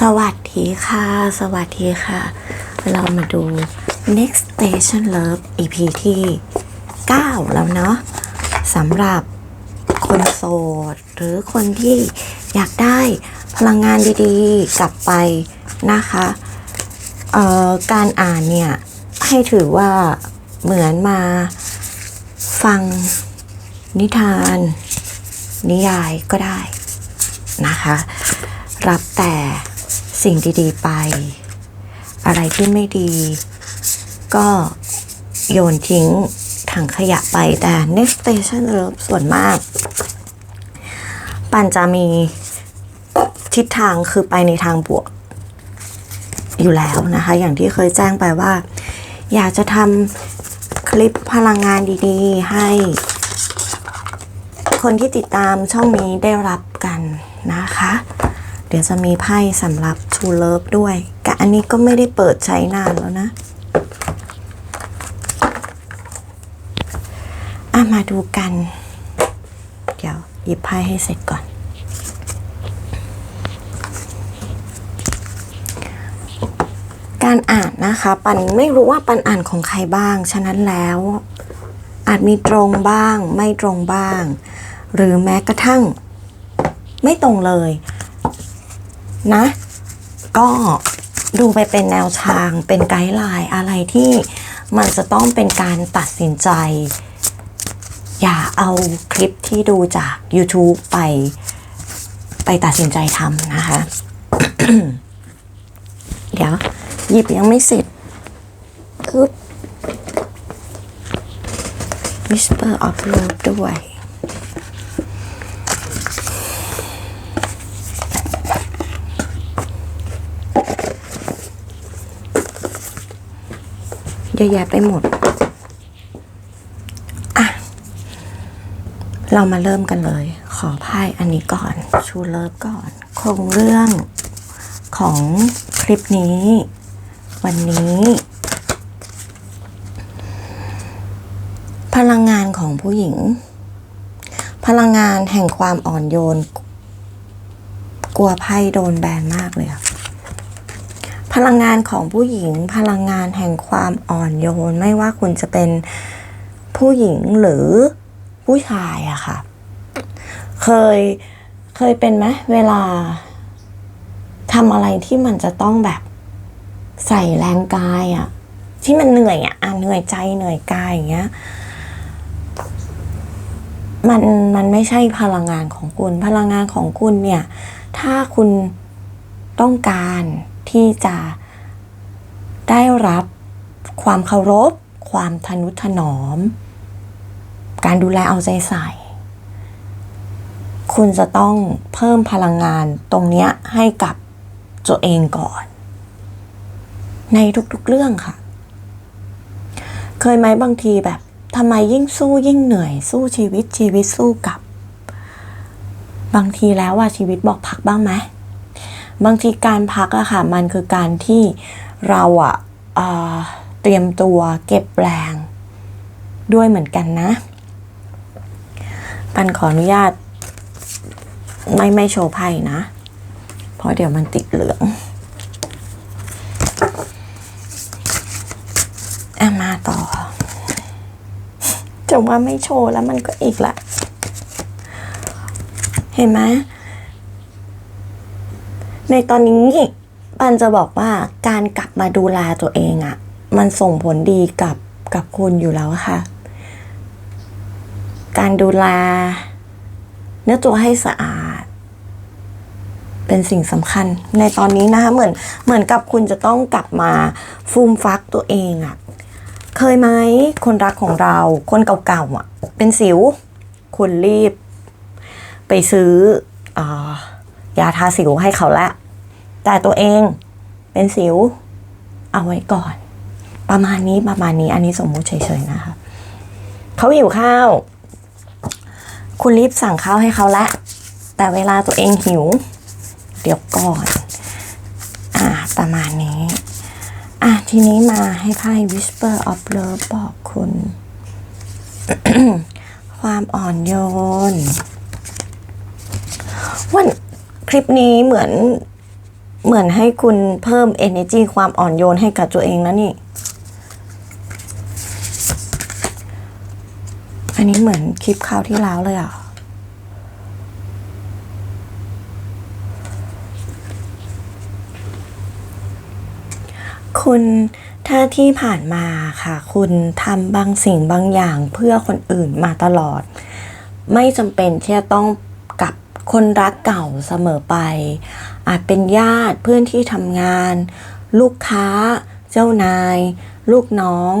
สวัสดีค่ะ สวัสดีค่ะ เรามาดู next station love EP ที่ 9 แล้วเนาะสำหรับคนโสด หรือคนที่อยากได้พลังงานดีๆ กลับไปนะคะเอ่อการอ่านเนี่ย ให้ถือว่าเหมือนมาฟังนิทาน นิยายก็ได้นะคะ รับแต่ สิ่งดีๆไป อะไรที่ไม่ดี ก็โยนทิ้งถังขยะไปแต่ next station ส่วนมาก ปันจะมีทิศทางคือไปในทางบวก อยู่แล้วนะคะ อย่างที่เคยแจ้งไปว่า อยากจะทำคลิปพลังงานดีๆ ให้ คนที่ติดตามช่องนี้ได้รับกันนะคะ เดี๋ยวจะมีไพ่สำหรับ True Love ด้วยแต่อันนี้ก็ไม่ได้เปิดใช้นานแล้วนะ อะ มาดูกัน เดี๋ยวหยิบไพ่ให้เสร็จก่อน การอ่านนะคะ ปันไม่รู้ว่าปันอ่านของใครบ้าง ฉะนั้นแล้ว อาจมีตรงบ้าง ไม่ตรงบ้าง หรือแม้กระทั่ง ไม่ตรงเลยนะ ก็ดูไปเป็นแนวทางเป็นไกด์ไลน์อะไรที่มันจะต้องเป็นการตัดสินใจ อย่าเอาคลิปที่ดูจาก YouTube ไป ไปตัดสินใจทำนะคะ เดี๋ยว หยิบยังไม่เสร็จคือ Whisper of Love ด้วย เยอะแยะไปหมดอะเรามาเริ่มกันเลย ขอไพ่อันนี้ก่อน ชูเลิฟก่อนโครงเรื่องของคลิปนี้ วันนี้ พลังงานของผู้หญิง พลังงานแห่งความอ่อนโยน กลัวไพ่โดนแบนมากเลยอะ พลังงานของผู้หญิง พลังงานแห่งความอ่อนโยน ไม่ว่าคุณจะเป็นผู้หญิงหรือผู้ชายอะค่ะ เคยเคยเป็นไหมเวลาทำอะไรที่มันจะต้องแบบใส่แรงกายอะที่มันเหนื่อยอะอะเหนื่อยใจเหนื่อยกายอย่างเงี้ยมันมันไม่ใช่พลังงานของคุณ พลังงานของคุณเนี่ย ถ้าคุณต้องการ ที่จะได้รับความเคารพ ความทนุถนอม การดูแลเอาใจใส่ คุณจะต้องเพิ่มพลังงานตรงเนี้ยให้กับตัวเองก่อน ในทุกๆเรื่องค่ะ เคยไหมบางทีแบบทำไมยิ่งสู้ยิ่งเหนื่อย สู้ชีวิตชีวิตสู้กับ บางทีแล้วว่าชีวิตบอกพักบ้างไหม บางทีการพักอะค่ะมันคือการที่เราอะอ่าเตรียมตัวเก็บแรงด้วยเหมือนกันนะ ปันขออนุญาต ไม่ไม่โชว์ไพ่นะ เพราะเดี๋ยวมันติดเหลืองอะมาต่อ จะว่าไม่โชว์แล้วมันก็อีกละ เห็นไหม ในตอนนี้ปันจะบอกว่าการกลับมาดูแลตัวเองอะ่ะ มันส่งผลดีกับกับคุณอยู่แล้วค่ะ การดูแลเนื้อตัวให้สะอาด เป็นสิ่งสำคัญ ในตอนนี้นะคะเหมือนเหมือนกับคุณจะต้องกลับมาฟูมฟักตัวเองอะ่ะ เคยไหมคนรักของเราคนเก่าๆอะ เป็นสิว คุณรีบ ไปซื้ออา ยาทาสิวให้เขาละ แต่ตัวเองเป็นสิว เอาไว้ก่อน ประมาณนี้ประมาณนี้อันนี้สมมุติเฉยๆนะคะเขาหิวข้าว คุณรีบสั่งข้าวให้เขาละ แต่เวลาตัวเองหิว เดี๋ยวก่อน อ่าประมาณนี้อะทีนี้มาให้ไพ่ Whisper of Love บอกคุณ ความอ่อนโยนวัน คลิปนี้เหมือนเหมือนให้คุณเพิ่ม energy ความอ่อนโยนให้กับตัวเองนะนี่ อันนี้เหมือนคลิปคราวที่แล้วเลยอะ คุณถ้าที่ผ่านมาค่ะ คุณทำบางสิ่งบางอย่างเพื่อคนอื่นมาตลอด ไม่จำเป็นที่จะต้อง คนรักเก่าเสมอไป อาจเป็นญาติเพื่อนที่ทำงาน ลูกค้า เจ้านาย ลูกน้อง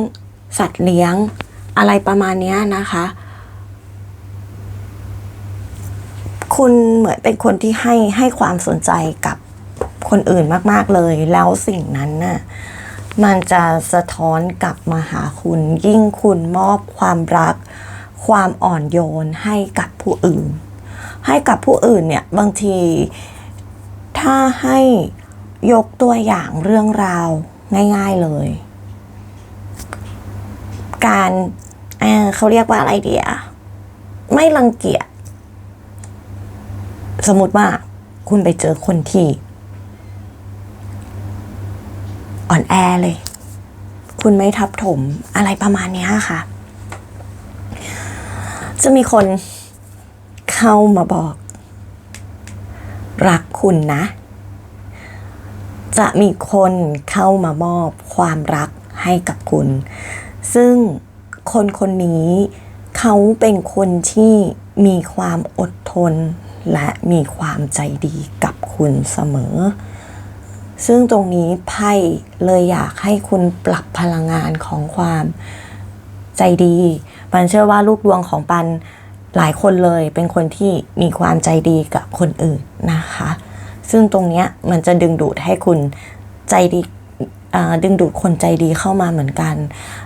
สัตว์เลี้ยง อะไรประมาณนี้นะคะ คุณเหมือนเป็นคนที่ให้ให้ความสนใจกับคนอื่นมาก ๆ เลย แล้วสิ่งนั้นน่ะมันจะสะท้อนกลับมาหาคุณ ยิ่งคุณมอบความรัก ความอ่อนโยนให้กับผู้อื่น ให้กับผู้อื่นเนี่ยบางทีถ้าให้ยกตัวอย่างเรื่องราวง่าย ๆเลย การเเขาเรียกว่าอะไรเดียไม่รังเกียจสมมติว่าคุณไปเจอคนที่อ่อนแอเลย คุณไม่ทับถมอะไรประมาณนี้ค่ะ จะมีคน เข้ามาบอก รักคุณนะ จะมีคนเข้ามามอบความรักให้กับคุณ ซึ่งคนคนนี้เขาเป็นคนที่มีความอดทน และมีความใจดีกับคุณเสมอ ซึ่งตรงนี้ไพ่เลยอยากให้คุณปรับพลังงานของความใจดีปันเชื่อว่าลูกดวงของปัน หลายคนเลยเป็นคนที่มีความใจดีกับคนอื่นนะคะ ซึ่งตรงเนี้ยมันจะดึงดูดให้คุณใจดีดึงดูดคนใจดีเข้ามาเหมือนกัน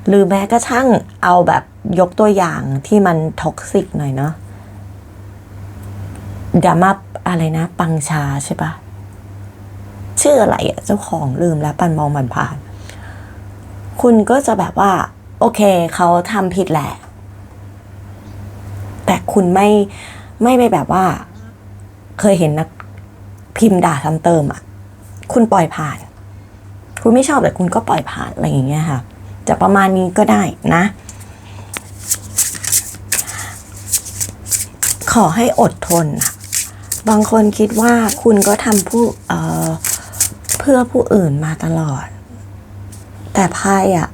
หรือแม้กระทั่งเอาแบบยกตัวอย่างที่มันท็อกซิกหน่อยเนาะดามาอะไรนะ ปังชาใช่ปะชื่ออะไรอะเจ้าของลืมแล้วปันมองมันผ่าน คุณก็จะแบบว่า โอเค เขาทำผิดแหละ แต่คุณไม่ไม่ไปแบบว่า เคยเห็นนักพิมพ์ด่าซ้ำเติมอะคุณปล่อยผ่าน คุณไม่ชอบแต่คุณก็ปล่อยผ่านอะไรอย่างเงี้ยค่ะ จะประมาณนี้ก็ได้นะ ขอให้อดทนอะบางคนคิดว่าคุณก็ทำผู้เออเพื่อผู้อื่นมาตลอด แต่ไพ่อะ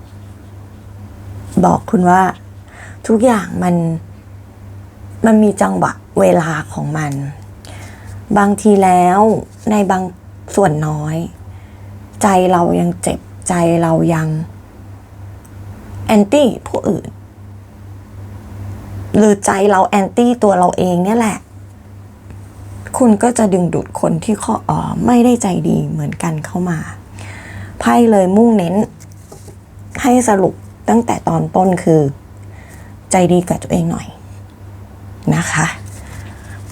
บอกคุณว่าทุกอย่างมัน มันมีจังหวะเวลาของมัน บางทีแล้วในบางส่วนน้อย ใจเรายังเจ็บใจเรายังแอนตี้ผู้อื่น หรือใจเราแอนตี้ตัวเราเองเนี่ยแหละ คุณก็จะดึงดูดคนที่ข้ออ๋อไม่ได้ใจดีเหมือนกันเข้ามา ไพ่เลยมุ่งเน้น ให้สรุปตั้งแต่ตอนต้นคือ ใจดีกับตัวเองหน่อย นะคะ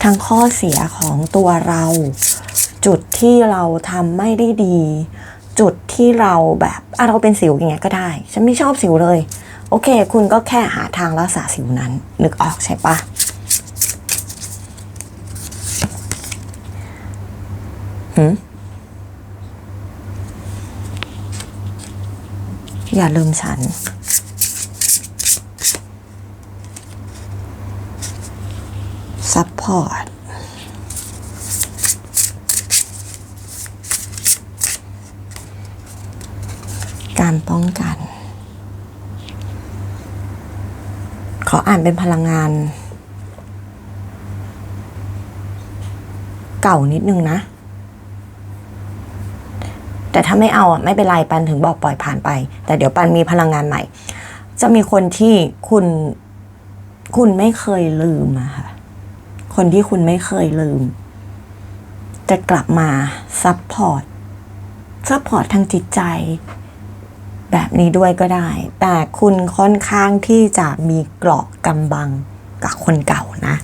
ทั้งข้อเสียของตัวเรา จุดที่เราทำไม่ได้ดี จุดที่เราแบบอะเราเป็นสิวอย่างเงี้ยก็ได้ ฉันไม่ชอบสิวเลย โอเค คุณก็แค่หาทางรักษาสิวนั้น นึกออกใช่ปะหืมอย่าลืมฉัน ซัพพอร์ตการป้องกัน ขออ่านเป็นพลังงาน เก่านิดนึงนะ แต่ถ้าไม่เอาอะไม่เป็นไรปันถึงบอกปล่อยผ่านไป แต่เดี๋ยวปันมีพลังงานใหม่ จะมีคนที่คุณ คุณไม่เคยลืมอะค่ะ คนที่คุณไม่เคยลืม จะกลับมาซัพพอร์ตซัพพอร์ตทางจิตใจ แบบนี้ด้วยก็ได้ แต่คุณค่อนข้างที่จะมีเกราะกำบังกับคนเก่านะ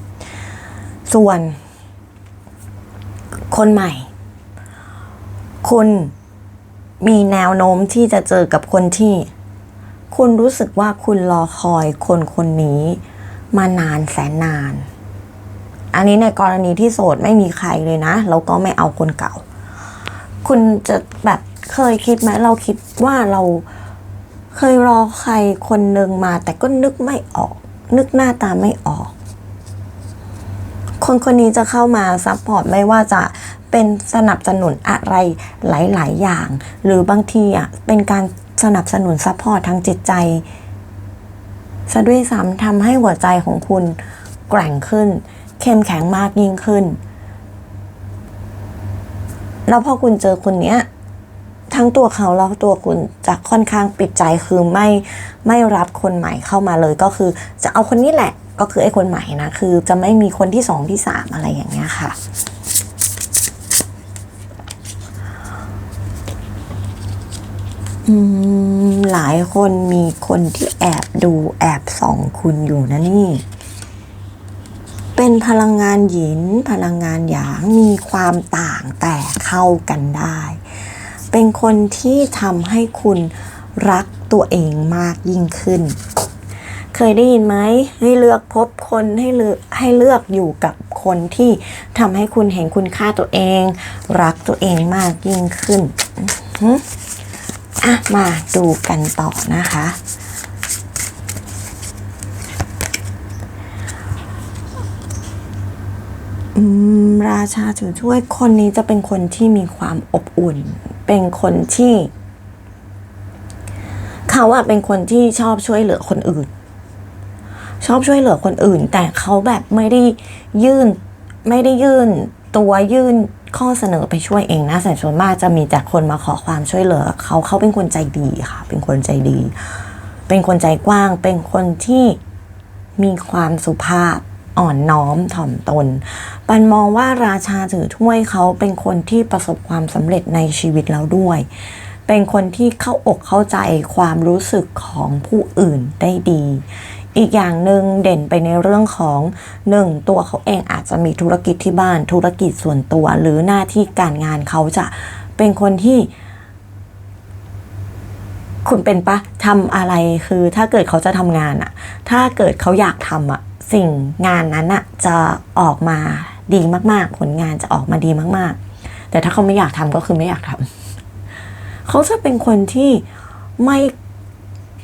ส่วน คนใหม่ คุณมีแนวโน้มที่จะเจอกับคนที่ คุณรู้สึกว่าคุณรอคอยคนคนนี้มานานแสนนาน อันนี้ในกรณีที่โสดไม่มีใครเลยนะแล้วก็ไม่เอาคนเก่า คุณจะแบบเคยคิดไหมเราคิดว่าเราเคยรอใครคนหนึ่งมา แต่ก็นึกไม่ออก นึกหน้าตาไม่ออก คนคนนี้จะเข้ามาซัพพอร์ตไม่ว่าจะเป็นสนับสนุนอะไรหลาย ๆ อย่าง หรือบางทีอะเป็นการสนับสนุนซัพพอร์ตทางจิตใจซะด้วยซ้ำทำให้หัวใจของคุณแกร่งขึ้น เข้มแข็งมากยิ่งขึ้น แล้วพอคุณเจอคนเนี้ยทั้งตัวเขาแล้วตัวคุณจะค่อนข้างปิดใจคือไม่ไม่รับคนใหม่เข้ามาเลยก็คือ จะเอาคนนี้แหละก็คือไอ้คนใหม่นะ คือจะไม่มีคนที่สองที่สามอะไรอย่างเงี้ยค่ะอืมหลายคนมีคนที่แอบดูแอบส่องคุณอยู่นะนี่ เป็นพลังงานหยิน พลังงานหยางมีความต่างแต่เข้ากันได้ เป็นคนที่ทำให้คุณรักตัวเองมากยิ่งขึ้น เคยได้ยินไหมให้เลือกพบคนให้เลือกให้เลือกอยู่กับคนที่ทำให้คุณเห็นคุณค่าตัวเอง รักตัวเองมากยิ่งขึ้นอะมาดูกันต่อนะคะ อืม ราชาถือถ้วยคนนี้จะเป็นคนที่มีความอบอุ่น เป็นคนที่ เขาอะเป็นคนที่ชอบช่วยเหลือคนอื่น ชอบช่วยเหลือคนอื่น แต่เขาแบบไม่ได้ยื่น ไม่ได้ยื่น ตัวยื่นข้อเสนอไปช่วยเองนะแต่ส่วนมากจะมีแต่คนมาขอความช่วยเหลือ เขาเขาเป็นคนใจดีค่ะ เป็นคนใจดี เป็นคนใจกว้าง เป็นคนที่มีความสุภาพ อ่อนน้อมถ่อมตน ปันมองว่าราชาถือถ้วยเขาเป็นคนที่ประสบความสำเร็จในชีวิตแล้วด้วย เป็นคนที่เข้าอกเข้าใจความรู้สึกของผู้อื่นได้ดี อีกอย่างหนึ่งเด่นไปในเรื่องของหนึ่งตัวเขาเองอาจจะมีธุรกิจที่บ้านธุรกิจส่วนตัว หรือหน้าที่การงานเขาจะเป็นคนที่ คุณเป็นปะทำอะไรคือถ้าเกิดเขาจะทำงานอะถ้าเกิดเขาอยากทำอะสิ่งงานนั้นอะจะออกมาดีมากๆ ผลงานจะออกมาดีมากๆ แต่ถ้าเขาไม่อยากทำก็คือไม่อยากทำเขาจะเป็นคนที่ไม่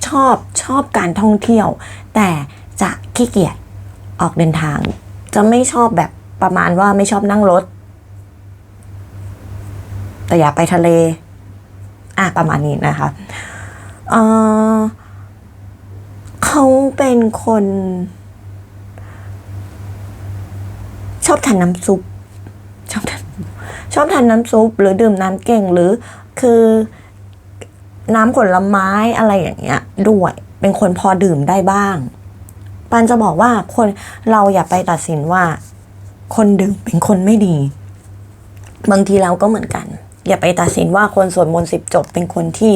ชอบชอบการท่องเที่ยว แต่จะขี้เกียจออกเดินทาง จะไม่ชอบแบบประมาณว่าไม่ชอบนั่งรถ แต่อยากไปทะเล อะประมาณนี้นะคะ เออเขาเป็นคน ชอบทานน้ำซุป ชอบทานชอบทานน้ำซุป หรือดื่มน้ำเก่งหรือคือน้ำผลไม้อะไรอย่างเงี้ย ด้วย เป็นคนพอดื่มได้บ้าง ปันจะบอกว่าคนเราอย่าไปตัดสินว่า คนดื่มเป็นคนไม่ดี บางทีเราก็เหมือนกัน อย่าไปตัดสินว่าคนสวดมนต์สิบจบ เป็นคนที่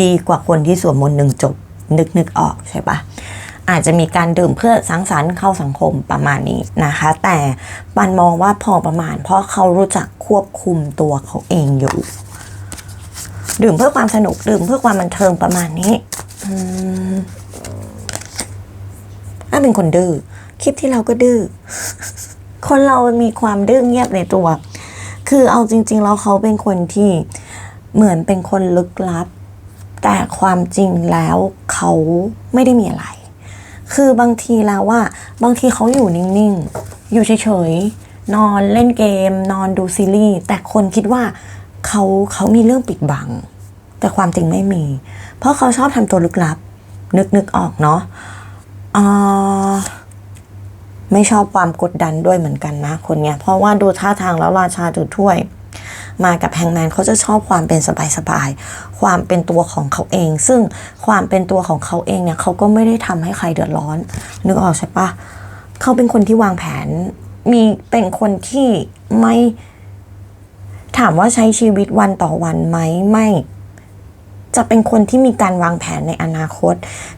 ดีกว่าคนที่สวดมนต์หนึ่งจบ นึกนึกออกใช่ปะอาจจะมีการดื่มเพื่อสังสรรค์เข้าสังคมประมาณนี้นะคะ แต่ปันมองว่าพอประมาณ เพราะเขารู้จักควบคุมตัวเขาเองอยู่ ดื่มเพื่อความสนุกดื่มเพื่อความบันเทิงประมาณนี้อ้าเป็นคนดื้อคลิปที่เราก็ดื้อคนเรามีความดื้อเงียบในตัว คือเอาจริง ๆ แล้วเขาเป็นคนที่เหมือนเป็นคนลึกลับ แต่ความจริงแล้วเขาไม่ได้มีอะไร คือบางทีแล้วว่า บางทีเขาอยู่นิ่ง ๆ อยู่เฉย ๆ นอนเล่นเกม นอนดูซีรีส์ แต่คนคิดว่าเขาเขามีเรื่องปิดบัง แต่ความจริงไม่มี เพราะเขาชอบทำตัวลึกลับ นึกนึกออกเนาะอ่า ไม่ชอบความกดดันด้วยเหมือนกันนะคนเนี้ยเพราะว่าดูท่าทางแล้วราชาถือถ้วย มากับแฮงแมนเขาจะชอบความเป็นสบายๆความเป็นตัวของเขาเอง ซึ่งความเป็นตัวของเขาเองเนี่ยเขาก็ไม่ได้ทำให้ใครเดือดร้อน นึกออกใช่ปะเขาเป็นคนที่วางแผน มีเป็นคนที่ไม่ถามว่าใช้ชีวิตวันต่อวันไหมไม่ จะเป็นคนที่มีการวางแผนในอนาคต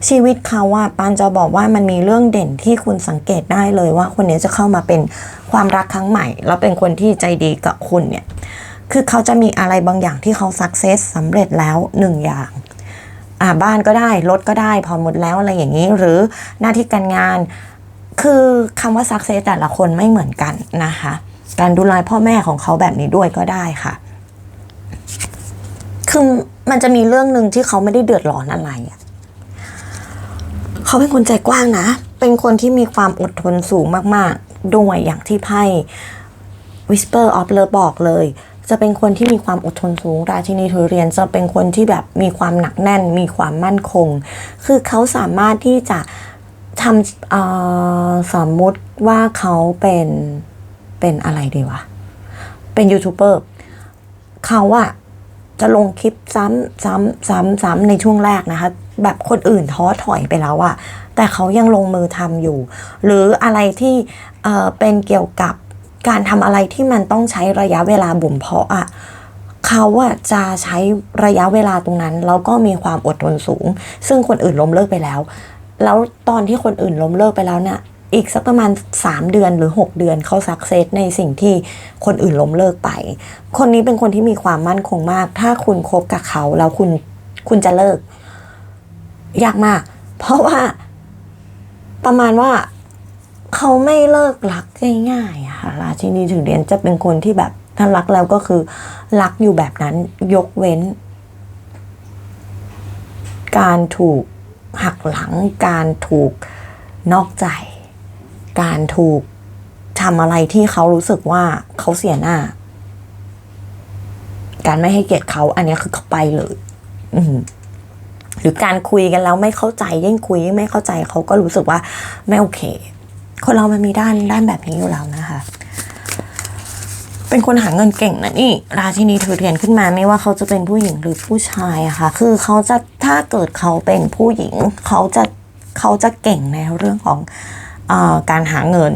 ชีวิตเขาว่าปานจะบอกว่ามันมีเรื่องเด่นที่คุณสังเกตได้เลยว่าคนนี้จะเข้ามาเป็นความรักครั้งใหม่ แล้วเป็นคนที่ใจดีกับคุณเนี่ยคือเขาจะมีอะไรบางอย่างที่เขาสักเซสสำเร็จแล้วหนึ่งอย่างอ่าบ้านก็ได้รถก็ได้พอหมดแล้วอะไรอย่างนี้ หรือหน้าที่การงาน คือคำว่าสักเซสแต่ละคนไม่เหมือนกันนะคะ การดูแลพ่อแม่ของเขาแบบนี้ด้วยก็ได้ค่ะคือ มันจะมีเรื่องหนึ่งที่เขาไม่ได้เดือดร้อนอะไรอะเขาเป็นคนใจกว้างนะ เป็นคนที่มีความอดทนสูงมากๆ ด้วยอย่างที่ไพ่ Whisper of Love บอกเลย จะเป็นคนที่มีความอดทนสูง ราชินีถือเหรียญจะเป็นคนที่แบบมีความหนักแน่น มีความมั่นคง คือเขาสามารถที่จะทำสมมุติว่าเขาเป็นเป็นอะไรดีวะ เป็นยูทูบเบอร์เขาอะ จะลงคลิปซ้ำซ้ำซ้ำซ้ำในช่วงแรกนะคะ แบบคนอื่นท้อถอยไปแล้วอะแต่เขายังลงมือทำอยู่ หรืออะไรที่เเป็นเกี่ยวกับการทำอะไรที่มันต้องใช้ระยะเวลาบ่มเพาะอะเขาอะจะใช้ระยะเวลาตรงนั้น แล้วก็มีความอดทนสูง ซึ่งคนอื่นล้มเลิกไปแล้ว แล้วตอนที่คนอื่นล้มเลิกไปแล้วเนี่ย อีกสักประมาณ 3 เดือนหรือ 6 เดือนเขาสักเซสในสิ่งที่คนอื่นล้มเลิกไป คนนี้เป็นคนที่มีความมั่นคงมาก ถ้าคุณคบกับเขาแล้วคุณคุณจะเลิก ยากมาก เพราะว่าประมาณว่าเขาไม่เลิกรักง่ายๆอะค่ะราชินีถือเหรียญจะเป็นคนที่แบบถ้ารักแล้วก็คือรักอยู่แบบนั้นยกเว้น การถูกหักหลังการถูกนอกใจ การถูกทำอะไรที่เขารู้สึกว่าเขาเสียหน้า การไม่ให้เกียรติเขาอันนี้คือเขาไปเลยหรือการคุยกันแล้วไม่เข้าใจยิ่งคุยยิ่งไม่เข้าใจเขาก็รู้สึกว่าไม่โอเค คนเรามันมีด้านด้านแบบนี้อยู่แล้วนะคะ เป็นคนหาเงินเก่งนะนี่ ราชินีถือเหรียญขึ้นมาไม่ว่าเขาจะเป็นผู้หญิงหรือผู้ชายอะค่ะ คือเขาจะถ้าเกิดเขาเป็นผู้หญิง เขาจะเขาจะเก่งในเรื่องของ การหาเงิน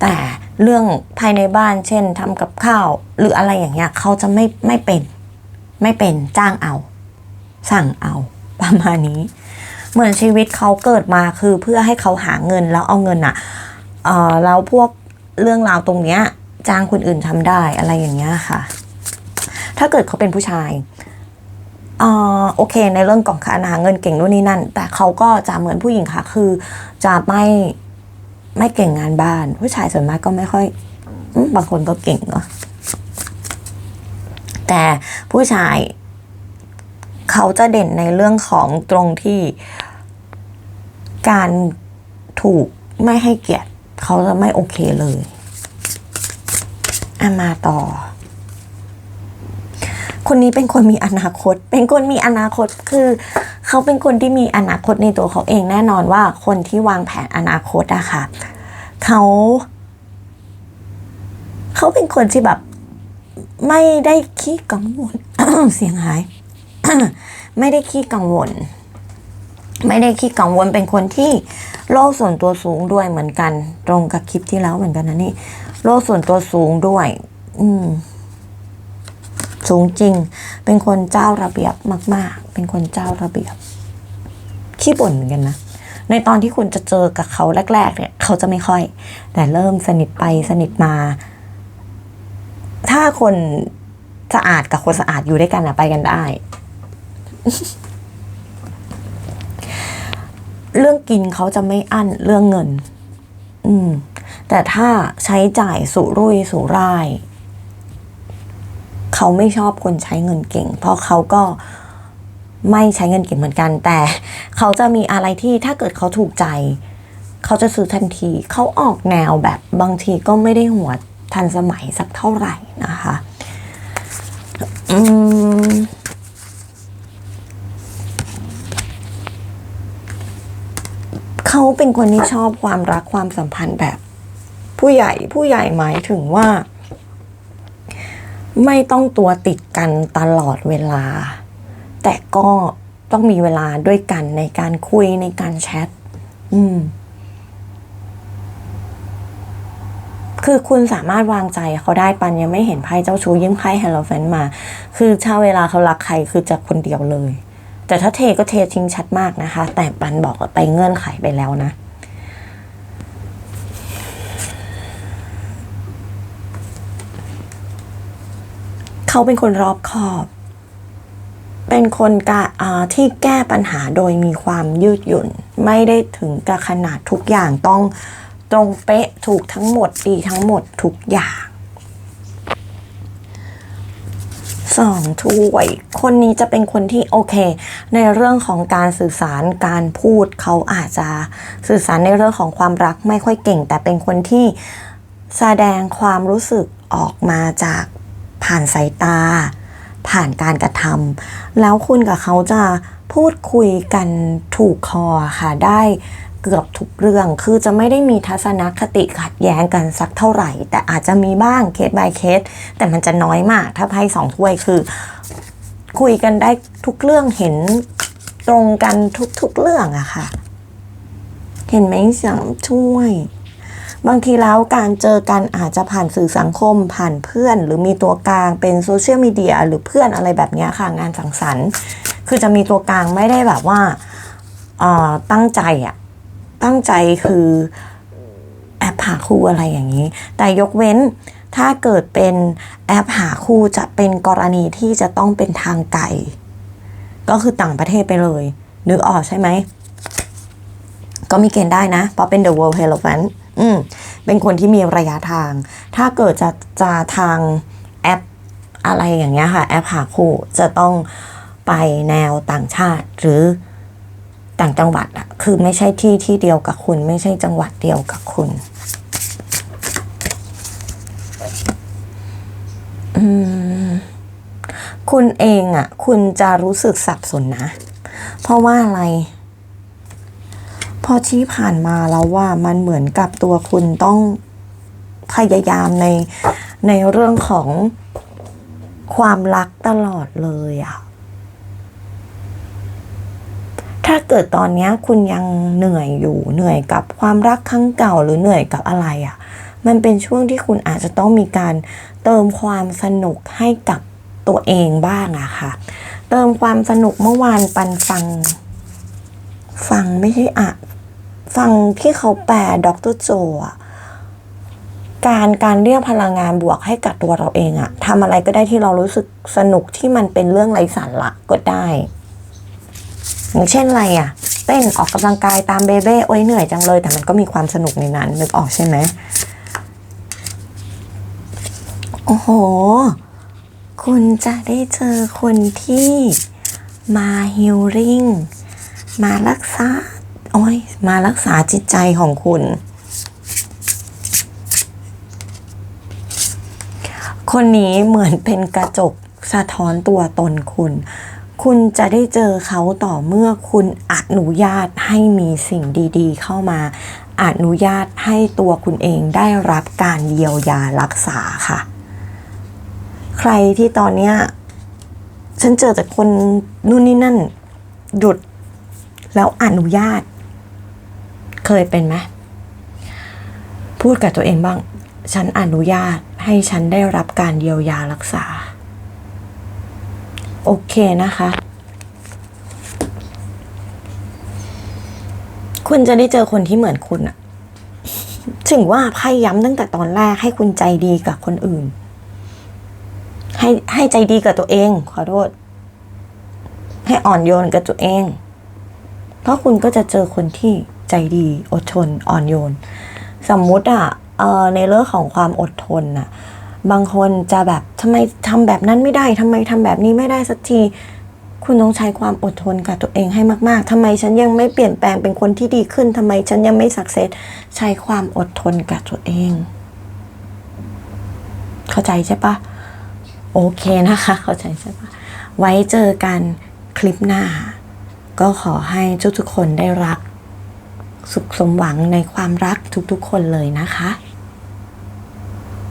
แต่เรื่องภายในบ้านเช่นทำกับข้าว หรืออะไรอย่างเงี้ยเขาจะไม่ไม่เป็น ไม่เป็นจ้างเอา สั่งเอาประมาณนี้ เหมือนชีวิตเขาเกิดมาคือเพื่อให้เขาหาเงินแล้วเอาเงินอะเออแล้วพวกเรื่องราวตรงเนี้ยจ้างคนอื่นทำได้อะไรอย่างเงี้ยค่ะ ถ้าเกิดเขาเป็นผู้ชาย เอ่อโอเค ในเรื่องของการหาเงินเก่งนู่นนี่นั่น แต่เขาก็จะเหมือนผู้หญิงค่ะ คือจะไม่ไม่เก่งงานบ้าน ผู้ชายส่วนมากก็ไม่ค่อยบางคนก็เก่งเนาะแต่ผู้ชายเขาจะเด่นในเรื่องของตรงที่การถูกไม่ให้เกียรติ เขาจะไม่โอเคเลยอามาต่อ คนนี้เป็นคนมีอนาคต เป็นคนมีอนาคตคือ เขาเป็นคนที่มีอนาคตในตัวเขาเองแน่นอนว่าคนที่วางแผนอนาคตอะค่ะเขาเขาเป็นคนที่แบบไม่ได้ขี้กังวลเสียงหาย ไม่ได้ขี้กังวล ไม่ได้ขี้กังวลเป็นคนที่โลกส่วนตัวสูงด้วยเหมือนกัน ตรงกับคลิปที่แล้วเหมือนกันนะนี่โลกส่วนตัวสูงด้วย อืม สูงจริง เป็นคนเจ้าระเบียบมาก ๆ เป็นคนเจ้าระเบียบ ขี้บ่นเหมือนกันนะ ในตอนที่คุณจะเจอกับเขาแรก ๆ เนี่ย เขาจะไม่ค่อย แต่เริ่มสนิทไปสนิทมา ถ้าคนสะอาดกับคนสะอาดอยู่ด้วยกันอะไปกันได้ เรื่องกินเขาจะไม่อั้นเรื่องเงิน อืม แต่ถ้าใช้จ่ายสุรุ่ยสุร่าย เขาไม่ชอบคนใช้เงินเก่ง เพราะเขาก็ไม่ใช้เงินเก่งเหมือนกัน แต่เขาจะมีอะไรที่ถ้าเกิดเขาถูกใจ เขาจะซื้อทันที เขาออกแนวแบบบางทีก็ไม่ได้หัวทันสมัยสักเท่าไหร่นะคะอืมเขาเป็นคนที่ชอบความรักความสัมพันธ์แบบผู้ใหญ่ผู้ใหญ่หมายถึงว่า ไม่ต้องตัวติดกันตลอดเวลา แต่ก็ต้องมีเวลาด้วยกันในการคุยในการแชทอืม คือคุณสามารถวางใจเขาได้ปันยังไม่เห็นไพ่เจ้าชู้ยิ้มไพ่เฮลโลแฟนมา คือถ้าเวลาเขารักใครคือจะคนเดียวเลย แต่ถ้าเทก็เททิ้งชัดมากนะคะ แต่ปันบอกไปเงื่อนไขไปแล้วนะ เขาเป็นคนรอบคอบ เป็นคนกะที่แก้ปัญหาโดยมีความยืดหยุ่น ไม่ได้ถึงกับขนาดทุกอย่างต้องตรงเป๊ะถูกทั้งหมดดีทั้งหมดทุกอย่างสองถ้วย คนนี้จะเป็นคนที่โอเค ในเรื่องของการสื่อสารการพูดเขาอาจจะสื่อสารในเรื่องของความรักไม่ค่อยเก่ง แต่เป็นคนที่แสดงความรู้สึกออกมาจาก ผ่านสายตา ผ่านการกระทำแล้วคุณกับเขาจะพูดคุยกันถูกคอค่ะได้เกือบทุกเรื่องคือจะไม่ได้มีทัศนคติขัดแย้งกันสักเท่าไหร่ แต่อาจจะมีบ้างเคส by เคส แต่มันจะน้อยมาก ถ้าไพ่สองถ้วยคือ คุยกันได้ทุกเรื่องเห็นตรงกันทุกๆเรื่องอะค่ะ เห็นไหมสามถ้วย บางทีแล้วการเจอกันอาจจะผ่านสื่อสังคมผ่านเพื่อน หรือมีตัวกลางเป็นโซเชียลมีเดียหรือเพื่อนอะไรแบบนี้ค่ะงานสังสรรค์ คือจะมีตัวกลางไม่ได้แบบว่าตั้งใจอะตั้งใจคือแอปหาคู่อะไรอย่างนี้ แต่ยกเว้นถ้าเกิดเป็นแอปหาคู่จะเป็นกรณีที่จะต้องเป็นทางไกลก็คือต่างประเทศไปเลย นึกออกใช่ไหม ก็มีเกณฑ์ได้นะ เพราะเป็น the world hierophant อืมเป็นคนที่มีระยะทาง ถ้าเกิดจะจะทางแอปอะไรอย่างเงี้ยค่ะ แอปหาคู่จะต้องไปแนวต่างชาติหรือต่างจังหวัดอะคือไม่ใช่ที่ที่เดียวกับคุณ ไม่ใช่จังหวัดเดียวกับคุณ คุณเองอะคุณจะรู้สึกสับสนนะ เพราะว่าอะไร พอที่ผ่านมาแล้วว่ามันเหมือนกับตัวคุณต้องพยายามในในเรื่องของความรักตลอดเลยอะถ้าเกิดตอนนี้คุณยังเหนื่อยอยู่เหนื่อยกับความรักครั้งเก่าหรือเหนื่อยกับอะไรอะมันเป็นช่วงที่คุณอาจจะต้องมีการเติมความสนุกให้กับตัวเองบ้างอะค่ะ เติมความสนุกเมื่อวานปันฟัง ฟังไม่ใช่อะ ฟังที่เขาแปลด็อกเตอร์โจอะการการเรียกพลังงานบวกให้กับตัวเราเองอะทำอะไรก็ได้ที่เรารู้สึกสนุกที่มันเป็นเรื่องไร้สาระก็ได้อย่างเช่นอะไรอะเต้นออกกำลังกายตามเบเบ้โอ้ยเหนื่อยจังเลย แต่มันก็มีความสนุกในนั้นนึกออกใช่ไหมโอ้โห คุณจะได้เจอคนที่มาฮิลลิ่ง มารักษา โอ้ย มารักษาจิตใจของคุณ คนนี้เหมือนเป็นกระจกสะท้อนตัวตนคุณ คุณจะได้เจอเขาต่อเมื่อคุณอนุญาตให้มีสิ่งดี ๆ เข้ามา อนุญาตให้ตัวคุณเองได้รับการเยียวยารักษาค่ะ ใครที่ตอนเนี้ยฉันเจอแต่คนนู่นนี่นั่นหยุด แล้วอนุญาต เคยเป็นไหมพูดกับตัวเองบ้าง ฉันอนุญาตให้ฉันได้รับการเยียวยารักษา โอเคนะคะ คุณจะได้เจอคนที่เหมือนคุณอะถึงว่าไพ่ย้ำตั้งแต่ตอนแรกให้คุณใจดีกับคนอื่น ให้ให้ใจดีกับตัวเอง ขอโทษ ให้อ่อนโยนกับตัวเอง เพราะคุณก็จะเจอคนที่ใจดีอดทนอ่อนโยน สมมุติอะในเรื่องของความอดทนน่ะบางคนจะแบบทำไมทำแบบนั้นไม่ได้ทำไมทำแบบนี้ไม่ได้สักทีคุณต้องใช้ความอดทนกับตัวเองให้มากๆทำไมฉันยังไม่เปลี่ยนแปลงเป็นคนที่ดีขึ้นทำไมฉันยังไม่สักเซสใช้ความอดทนกับตัวเอง เข้าใจใช่ปะโอเคนะคะ เข้าใจใช่ปะไว้เจอกันคลิปหน้า ก็ขอให้ทุกๆคนได้รัก สุขสมหวังในความรักทุกๆคนเลยนะคะ